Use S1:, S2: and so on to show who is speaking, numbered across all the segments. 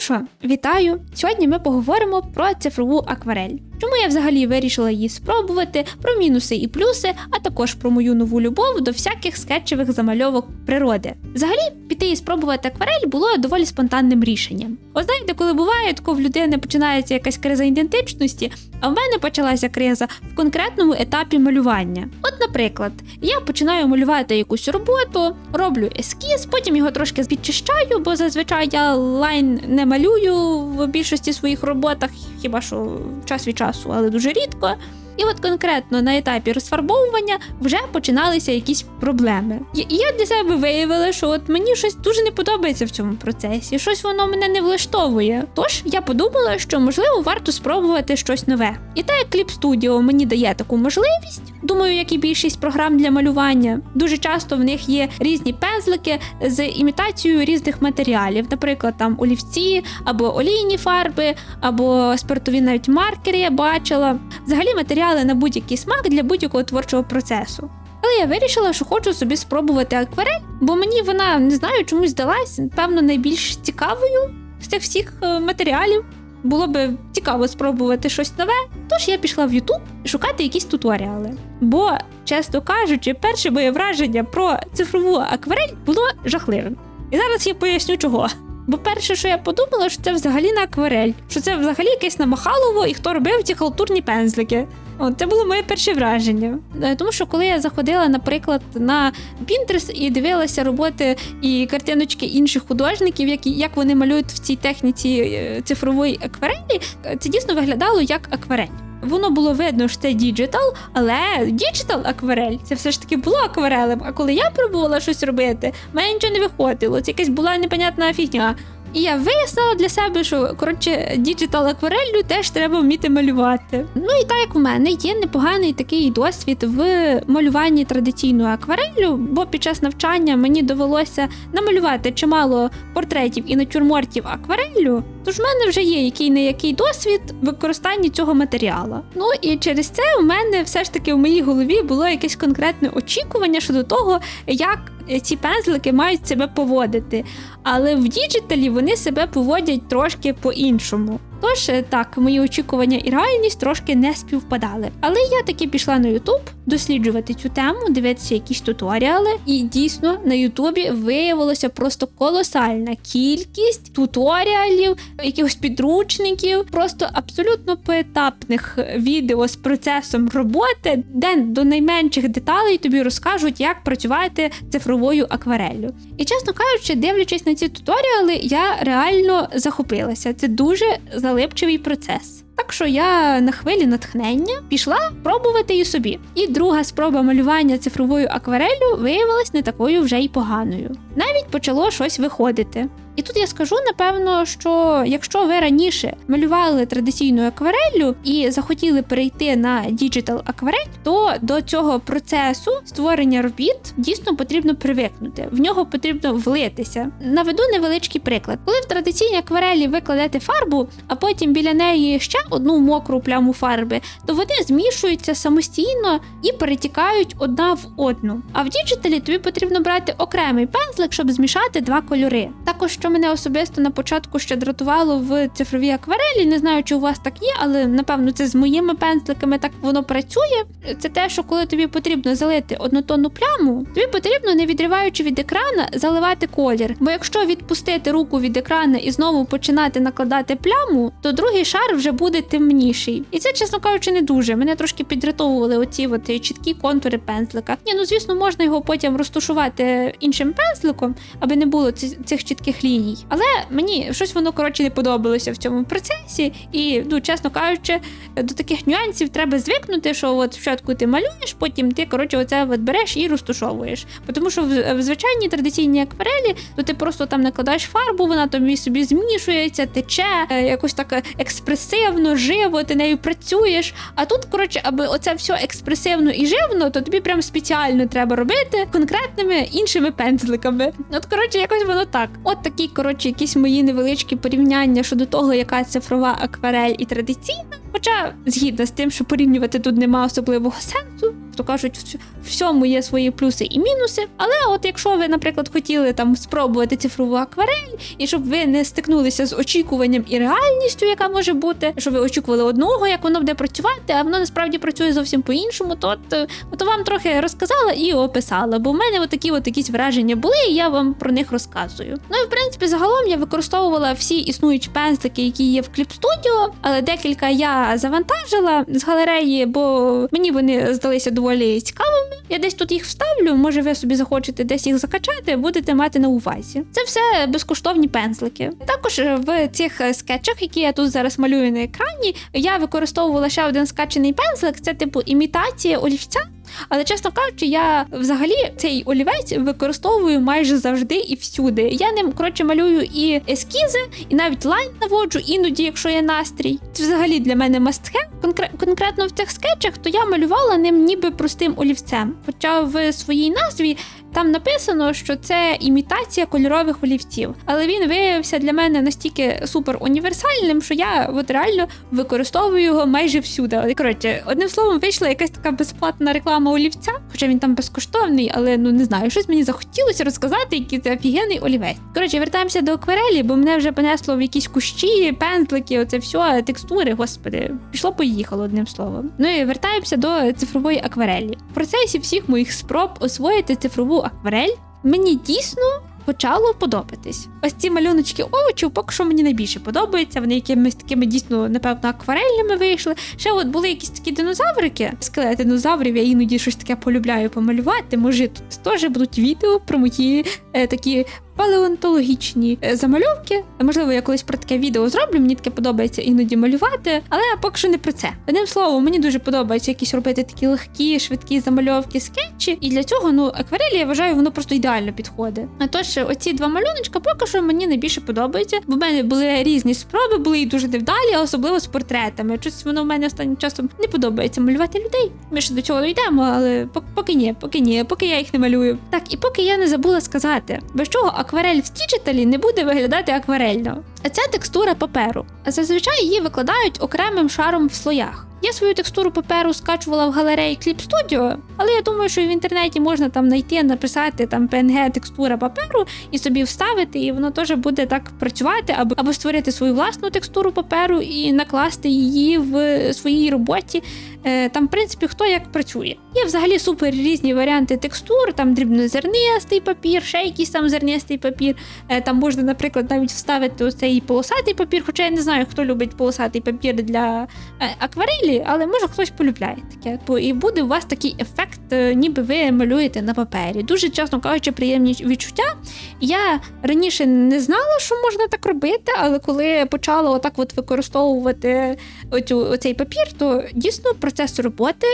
S1: що, вітаю! Сьогодні ми поговоримо про цифрову акварель. Чому я взагалі вирішила її спробувати, про мінуси і плюси, а також про мою нову любов до всяких скетчевих замальовок природи. Взагалі, піти і спробувати акварель було доволі спонтанним рішенням. От знаєте, коли буває, тако в людини починається якась криза ідентичності, а в мене почалася криза в конкретному етапі малювання. От, наприклад, я починаю малювати якусь роботу, роблю ескіз, потім його трошки підчищаю, бо зазвичай я лайн не малюю в більшості своїх роботах, хіба що час від часу, але дуже рідко. І от конкретно на етапі розфарбовування вже починалися якісь проблеми. І я для себе виявила, що от мені щось дуже не подобається в цьому процесі, щось воно мене не влаштовує. Тож я подумала, що можливо варто спробувати щось нове. І так як Clip Studio мені дає таку можливість, думаю, як і більшість програм для малювання, дуже часто в них є різні пензлики з імітацією різних матеріалів, наприклад, там олівці або олійні фарби, або спиртові навіть маркери я бачила. Взагалі матеріали на будь-який смак для будь-якого творчого процесу. Але я вирішила, що хочу собі спробувати акварель, бо мені вона не знаю, чомусь здалась, певно, найбільш цікавою з цих всіх е, матеріалів. Було би цікаво спробувати щось нове, тож я пішла в YouTube шукати якісь туторіали. Бо, чесно кажучи, перше моє враження про цифрову акварель було жахливим. І зараз я поясню чого. Бо перше, що я подумала, що це взагалі не акварель, що це взагалі якесь намахалово і хто робив ці халтурні пензлики. От, це було моє перше враження. Е, Тому що коли я заходила, наприклад, на Pinterest і дивилася роботи і картиночки інших художників, які як вони малюють в цій техніці е, цифрової акварелі, е, це дійсно виглядало як акварель. Воно було видно, що це діджитал, але діджитал акварель це все ж таки було акварелем. А коли я пробувала щось робити, мене нічого не виходило. Це якась була непонятна фігня. І я вияснила для себе, що коротше діджитал аквареллю теж треба вміти малювати. Ну і так як в мене є непоганий такий досвід в малюванні традиційною аквареллю, бо під час навчання мені довелося намалювати чимало портретів і натюрмортів аквареллю. Тож в мене вже є який не який досвід використання цього матеріалу. Ну і через це у мене все ж таки в моїй голові було якесь конкретне очікування щодо того, як ці пензлики мають себе поводити. Але в діджиталі вони себе поводять трошки по-іншому. Тож е, так, мої очікування і реальність трошки не співпадали. Але я таки пішла на Ютуб досліджувати цю тему, дивитися якісь туторіали, і дійсно на Ютубі виявилося просто колосальна кількість туторіалів, якихось підручників, просто абсолютно поетапних відео з процесом роботи, де до найменших деталей тобі розкажуть, як працювати цифровою аквареллю. І чесно кажучи, дивлячись на ці туторіали, я реально захопилася. Це дуже залипчивий процес. Так що я на хвилі натхнення пішла пробувати її собі. І друга спроба малювання цифровою аквареллю виявилась не такою вже й поганою. Навіть почало щось виходити. І тут я скажу, напевно, що якщо ви раніше малювали традиційною аквареллю і захотіли перейти на діджитал акварель, то до цього процесу створення робіт дійсно потрібно привикнути. В нього потрібно влитися. Наведу невеличкий приклад. Коли в традиційній акварелі ви кладете фарбу, а потім біля неї ще одну мокру пляму фарби, то вони змішуються самостійно і перетікають одна в одну. А в діджиталі тобі потрібно брати окремий пензлик, щоб змішати два кольори. Також що мене особисто на початку ще дратувало в цифровій акварелі, не знаю, чи у вас так є, але напевно це з моїми пензликами так воно працює. Це те, що коли тобі потрібно залити однотонну пляму, тобі потрібно, не відриваючи від екрана, заливати колір. Бо якщо відпустити руку від екрана і знову починати накладати пляму, то другий шар вже буде темніший. І це, чесно кажучи, не дуже. Мене трошки підрятовували оці от чіткі контури пензлика. Ні, ну звісно, можна його потім розташувати іншим пензликом, аби не було цих чітких ліній. Але мені щось воно коротше не подобалося в цьому процесі, і ну, чесно кажучи, до таких нюансів треба звикнути, що от спочатку ти малюєш, потім ти коротше оце от береш і розтушовуєш. Тому що в, звичайній традиційній акварелі, то ти просто там накладаєш фарбу, вона тобі собі змішується, тече е, якось так експресивно, живо, ти нею працюєш. А тут, коротше, аби оце все експресивно і живно, то тобі прям спеціально треба робити конкретними іншими пензликами. От, коротше, якось воно так. От такі, коротше, якісь мої невеличкі порівняння щодо того, яка цифрова акварель і традиційна. Хоча згідно з тим, що порівнювати тут нема особливого сенсу. То кажуть, всьому є свої плюси і мінуси. Але от якщо ви, наприклад, хотіли там спробувати цифрову акварель, і щоб ви не стикнулися з очікуванням і реальністю, яка може бути, що ви очікували одного, як воно буде працювати, а воно насправді працює зовсім по-іншому, то от, от вам трохи розказала і описала. Бо в мене от такі от якісь враження були, і я вам про них розказую. Ну і в принципі, загалом я використовувала всі існуючі пензлики, які є в Clip Studio, але декілька я завантажила з галереї, бо мені вони здалися доволі цікавими. Я десь тут їх вставлю. Може, ви собі захочете десь їх закачати, будете мати на увазі. Це все безкоштовні пензлики. Також в цих скетчах, які я тут зараз малюю на екрані, я використовувала ще один скачений пензлик. Це типу імітація олівця. Але чесно кажучи, я взагалі цей олівець використовую майже завжди і всюди. Я ним коротше малюю і ескізи, і навіть лайн наводжу, іноді, якщо є настрій. Це взагалі для мене мастхе. Конкре- конкретно в цих скетчах, то я малювала ним ніби простим олівцем. Хоча в своїй назві там написано, що це імітація кольорових олівців, але він виявився для мене настільки супер універсальним, що я от реально використовую його майже всюди. Коротше, одним словом, вийшла якась така безплатна реклама олівця, хоча він там безкоштовний, але ну не знаю, щось мені захотілося розказати, який це офігенний олівець. Коротше, вертаємося до акварелі, бо мене вже понесло в якісь кущі, пензлики, оце все, текстури, господи, пішло, поїхало одним словом. Ну і вертаємося до цифрової акварелі. В процесі всіх моїх спроб освоїти цифрову акварель мені дійсно почало подобатись. Ось ці малюночки овочів поки що мені найбільше подобаються. Вони якимись такими дійсно, напевно, акварельними вийшли. Ще от були якісь такі динозаврики, скелети динозаврів, я іноді щось таке полюбляю помалювати. Може, тут теж будуть відео про мої е, такі. Палеонтологічні е, замальовки. Можливо, я колись про таке відео зроблю. Мені таке подобається іноді малювати, але поки що не про це. Одним словом, мені дуже подобається якісь робити такі легкі, швидкі замальовки, скетчі. І для цього ну акварелі я вважаю, воно просто ідеально підходить. А тож, оці два малюночка поки що мені найбільше подобаються. Бо в мене були різні спроби, були і дуже невдалі, особливо з портретами. Щось воно в мене останнім часом не подобається малювати людей. Ми ще до цього дійдемо, але поки ні, поки ні, поки я їх не малюю. Так, і поки я не забула сказати, без чого акварель в діджиталі не буде виглядати акварельно. Ця текстура паперу. Зазвичай її викладають окремим шаром в слоях. Я свою текстуру паперу скачувала в галереї Clip Studio, але я думаю, що в інтернеті можна там знайти, написати там PNG текстура паперу і собі вставити, і воно теж буде так працювати, або, або створити свою власну текстуру паперу і накласти її в своїй роботі. Е, Там, в принципі, хто як працює. Є взагалі супер різні варіанти текстур, там дрібнозернистий папір, ще якийсь там зернистий папір. Е, Там можна, наприклад, навіть вставити оцей полосатий папір, хоча я не знаю, хто любить полосатий папір для е, акварелі, але може хтось полюбляє таке. І буде у вас такий ефект, е, ніби ви малюєте на папері. Дуже чесно кажучи, приємні відчуття. Я раніше не знала, що можна так робити, але коли почала отак от використовувати оцю, оцей папір, то дійсно процес роботи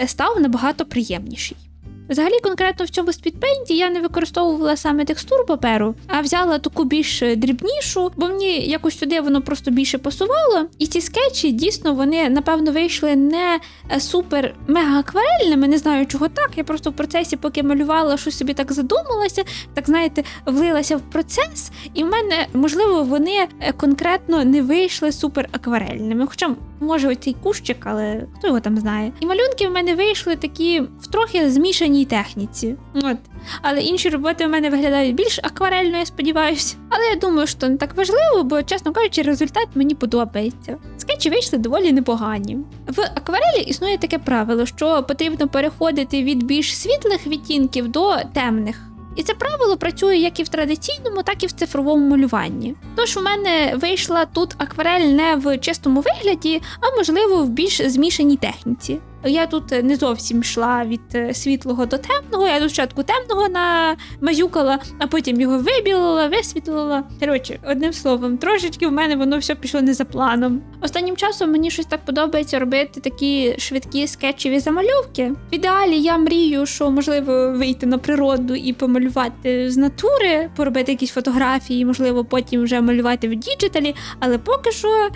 S1: е, став набагато приємніший. Взагалі, конкретно в цьому спідпейнті я не використовувала саме текстуру паперу, а взяла таку більш дрібнішу, бо мені якось сюди воно просто більше пасувало. І ці скетчі дійсно вони напевно вийшли не е, супер мега акварельними. Не знаю, чого так. Я просто в процесі, поки малювала, щось собі так задумалася, так знаєте, влилася в процес, і в мене можливо вони е, конкретно не вийшли супер акварельними. Хоча може оцей кущик, але хто його там знає. І малюнки в мене вийшли такі в трохи змішаній техніці. От. Але інші роботи в мене виглядають більш акварельно, я сподіваюся. Але я думаю, що не так важливо, бо, чесно кажучи, результат мені подобається. Скетчі вийшли доволі непогані. В акварелі існує таке правило, що потрібно переходити від більш світлих відтінків до темних. І це правило працює як і в традиційному, так і в цифровому малюванні. Тож у мене вийшла тут акварель не в чистому вигляді, а можливо в більш змішаній техніці. Я тут не зовсім йшла від е, світлого до темного. Я тут спочатку темного намазюкала, а потім його вибілила, висвітлила. Коротше, одним словом, трошечки в мене воно все пішло не за планом. Останнім часом мені щось так подобається робити такі швидкі скетчеві замальовки. В ідеалі я мрію, що можливо вийти на природу і помалювати з натури, поробити якісь фотографії, можливо, потім вже малювати в діджиталі, але поки що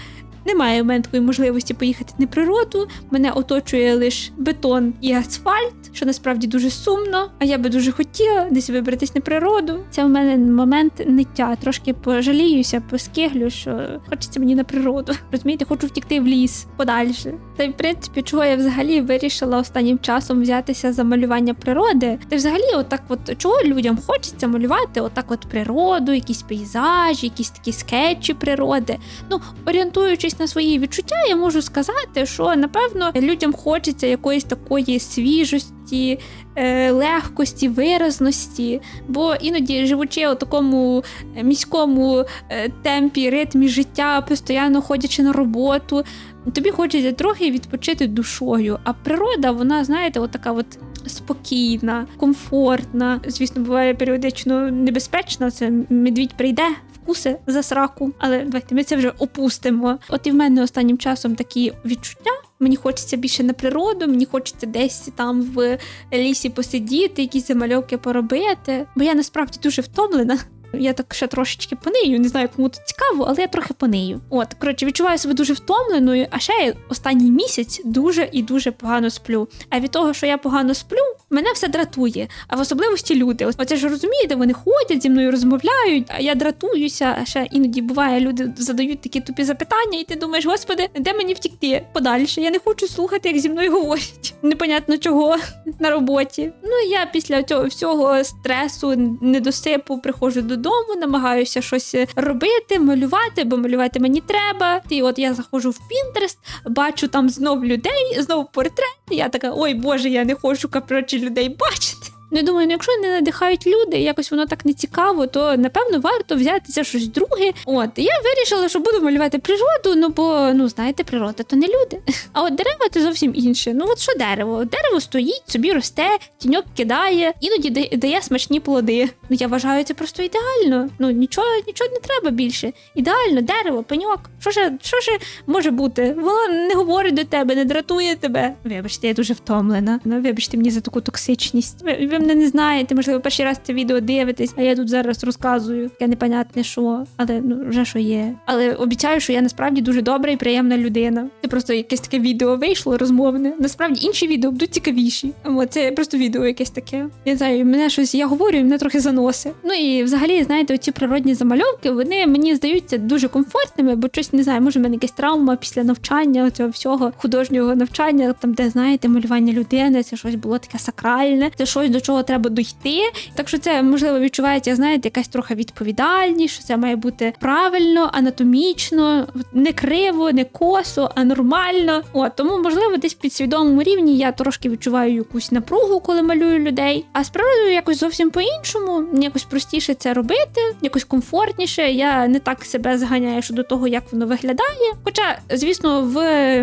S1: Немає в мене такої можливості поїхати на природу. Мене оточує лише бетон і асфальт, що насправді дуже сумно. А я би дуже хотіла десь вибратись на природу. Це в мене момент ниття. Трошки пожаліюся, поскиглю, що хочеться мені на природу. Розумієте, хочу втікти в ліс подальше. Та й в принципі, чого я взагалі вирішила останнім часом взятися за малювання природи. Та взагалі, отак, от чого людям хочеться малювати, отак, от природу, якісь пейзажі, якісь такі скетчі природи. Ну, орієнтуючись на свої відчуття, я можу сказати, що напевно людям хочеться якоїсь такої свіжості, е, легкості, виразності. Бо іноді, живучи у такому е, міському е, темпі, ритмі життя, постійно ходячи на роботу, тобі хочеться трохи відпочити душою. А природа, вона, знаєте, от така от. Спокійна, комфортна. Звісно, буває періодично небезпечна. Це медвідь прийде, вкуси за сраку. Але давайте ми це вже опустимо. От і в мене останнім часом такі відчуття. Мені хочеться більше на природу, мені хочеться десь там в лісі посидіти, якісь замальовки поробити. Бо я насправді дуже втомлена. Я так ще трошечки понию, не знаю, кому тут цікаво, але я трохи понию. От, коротше, відчуваю себе дуже втомленою, а ще я останній місяць дуже і дуже погано сплю. А від того, що я погано сплю, мене все дратує. А в особливості люди. Оце ж розумієте, вони ходять зі мною розмовляють, а я дратуюся. Ще іноді буває, люди задають такі тупі запитання, і ти думаєш, господи, де мені втікти подальше? Я не хочу слухати, як зі мною говорять. Непонятно чого на роботі. Ну я після цього всього стресу, недосипу приходжу додому, намагаюся щось робити, малювати, бо малювати мені треба. І от я заходжу в Pinterest, бачу там знов людей, знов портрет. Я така, ой Боже, я не хочу капрочі людей бачити. Ну, думаю, ну якщо не надихають люди, якось воно так не цікаво, то напевно варто взятися щось друге. От я вирішила, що буду малювати природу. Ну бо ну знаєте, природа то не люди. А от дерева це зовсім інше. Ну от що дерево? Дерево стоїть, собі росте, тіньок кидає, іноді дає, смачні плоди. Ну я вважаю це просто ідеально. Ну нічого, нічого не треба більше. Ідеально, дерево, пеньок. Що ж, що ж може бути? Воно не говорить до тебе, не дратує тебе. Вибачте, я дуже втомлена. Ну вибачте мені за таку токсичність. Мене не знаєте, можливо, перший раз це відео дивитесь, а я тут зараз розказую. Таке непонятне що, але ну вже що є. Але обіцяю, що я насправді дуже добра і приємна людина. Це просто якесь таке відео вийшло розмовне. Насправді інші відео будуть цікавіші. О, це просто відео якесь таке. Я знаю, мене щось я говорю, і мене трохи заносить. Ну і взагалі, знаєте, оці природні замальовки, вони мені здаються дуже комфортними, бо щось не знаю, може в мене якась травма після навчання, цього всього художнього навчання, там, де знаєте, малювання людини, це щось було таке сакральне, це щось до чого треба дойти. Так що це можливо відчувається, знаєте, якась трохи відповідальність, що це має бути правильно, анатомічно, не криво, не косо, а нормально. От тому, можливо, десь під свідомому рівні я трошки відчуваю якусь напругу, коли малюю людей. А з природою якось зовсім по-іншому, якось простіше це робити, якось комфортніше. Я не так себе заганяю щодо того, як воно виглядає. Хоча, звісно, в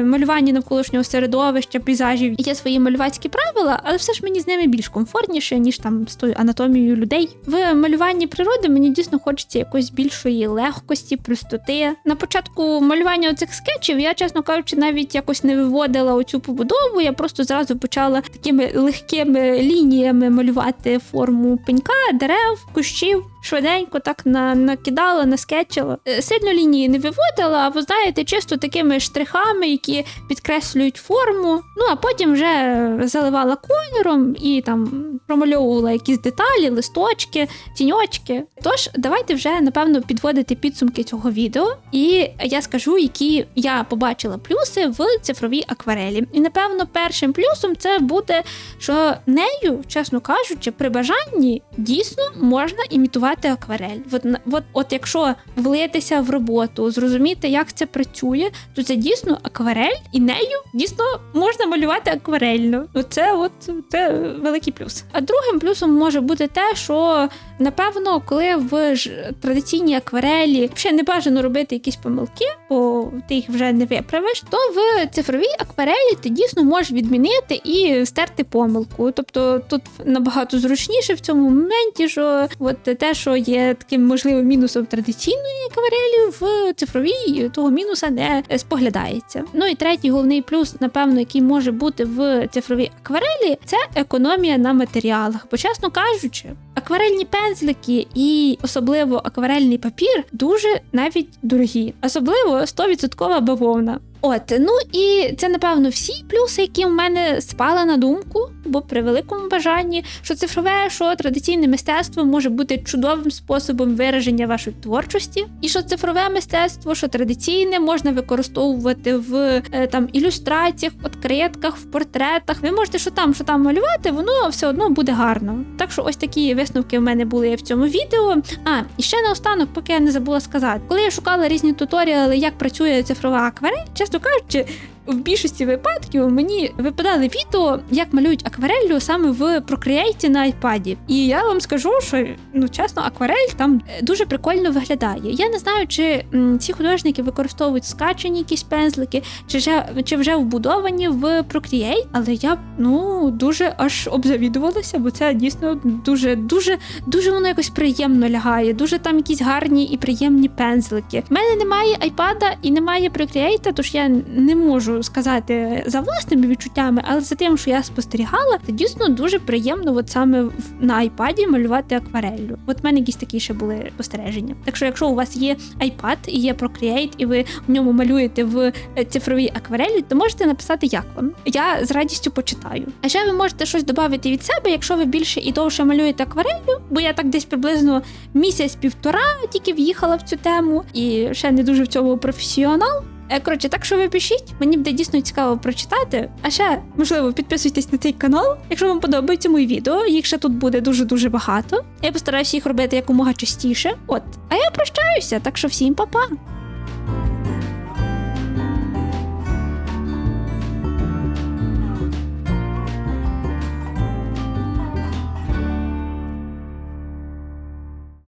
S1: малюванні навколишнього середовища, пейзажів є свої малювацькі правила, але все ж мені з ними більш комфортніше, ніж там з тою анатомією людей. В малюванні природи мені дійсно хочеться якоїсь більшої легкості, простоти. На початку малювання оцих скетчів я, чесно кажучи, навіть якось не виводила оцю побудову. Я просто зразу почала такими легкими лініями малювати форму пенька, дерев, кущів. Швиденько так на, накидала, наскетчила. Е, Сильно лінії не виводила, а ви знаєте, чисто такими штрихами, які підкреслюють форму. Ну а потім вже заливала кольором і там промальовувала якісь деталі, листочки, тіньочки. Тож, давайте вже напевно підводити підсумки цього відео, і я скажу, які я побачила плюси в цифровій акварелі. І напевно, першим плюсом це буде, що нею, чесно кажучи, при бажанні дійсно можна імітувати акварель. От, от, от якщо влитися в роботу, зрозуміти, як це працює, то це дійсно акварель, і нею дійсно можна малювати акварельно. Оце от це великий плюс. А другим плюсом може бути те, що напевно, коли в ж традиційній акварелі ще не бажано робити якісь помилки, бо ти їх вже не виправиш, то в цифровій акварелі ти дійсно можеш відмінити і стерти помилку. Тобто тут набагато зручніше в цьому моменті, що от те, що є таким можливим мінусом традиційної акварелі, в цифровій того мінуса не споглядається. Ну і третій головний плюс, напевно, який може бути в цифровій акварелі, це економія на матеріалах. Бо, чесно кажучи, Акварельні пензлики і особливо акварельний папір дуже навіть дорогі, особливо 100% бавовна. От, ну і це напевно всі плюси, які в мене спали на думку, бо при великому бажанні, що цифрове, що традиційне мистецтво може бути чудовим способом вираження вашої творчості, і що цифрове мистецтво, що традиційне, можна використовувати в е, там ілюстраціях, откритках, в портретах. Ви можете що там, що там малювати, воно все одно буде гарно. Так що ось такі висновки в мене були в цьому відео. А і ще наостанок, поки я не забула сказати, коли я шукала різні туторіали, як працює цифрова акварель, чесно кажучи. В більшості випадків мені випадали відео, як малюють аквареллю саме в Procreate на iPad. І я вам скажу, що ну чесно, акварель там е, дуже прикольно виглядає. Я не знаю, чи м, ці художники використовують скачані якісь пензлики, чи вже чи вже вбудовані в Procreate, але я ну дуже аж обзавідувалася, бо це дійсно дуже, дуже, дуже воно якось приємно лягає. Дуже там якісь гарні і приємні пензлики. У мене немає iPad і немає Procreate, тож я не можу сказати за власними відчуттями, але за тим, що я спостерігала, це дійсно дуже приємно, от саме на iPad малювати аквареллю. От в мене якісь такі ще були спостереження. Так що, якщо у вас є iPad і є Procreate, і ви в ньому малюєте в е, цифровій акварелі, то можете написати, як вам. Я з радістю почитаю. А ще ви можете щось додати від себе, якщо ви більше і довше малюєте аквареллю, бо я так десь приблизно місяць-півтора тільки в'їхала в цю тему і ще не дуже в цьому професіонал. Е, Коротше, так що ви пишіть, мені буде дійсно цікаво прочитати. А ще, можливо, підписуйтесь на цей канал, якщо вам подобається мої відео. Їх ще тут буде дуже-дуже багато. Я постараюся їх робити якомога частіше. От, а я прощаюся, так що всім па-па!